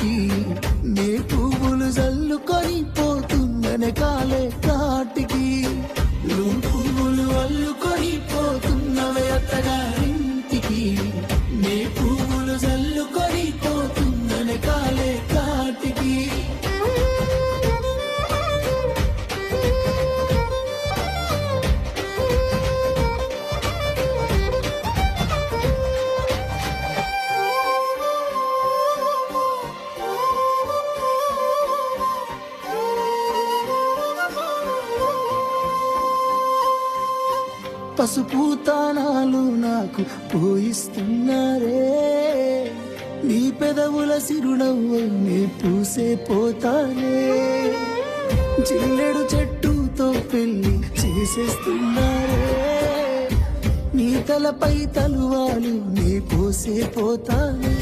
ఇంటికి నీ పువ్వులు జల్లుకొని పోతుందనే కాలే కాటికి. పసుపు తానాలు నాకు పోయిస్తున్నారే. నీ పెదవుల సిరునవ్వుల్ని పూసే పోతానే జిల్లెడు చెట్టుతో పెళ్ళి చేసేస్తున్నారే. నీ తలపై తలువాలు నీ పోసే పోతానే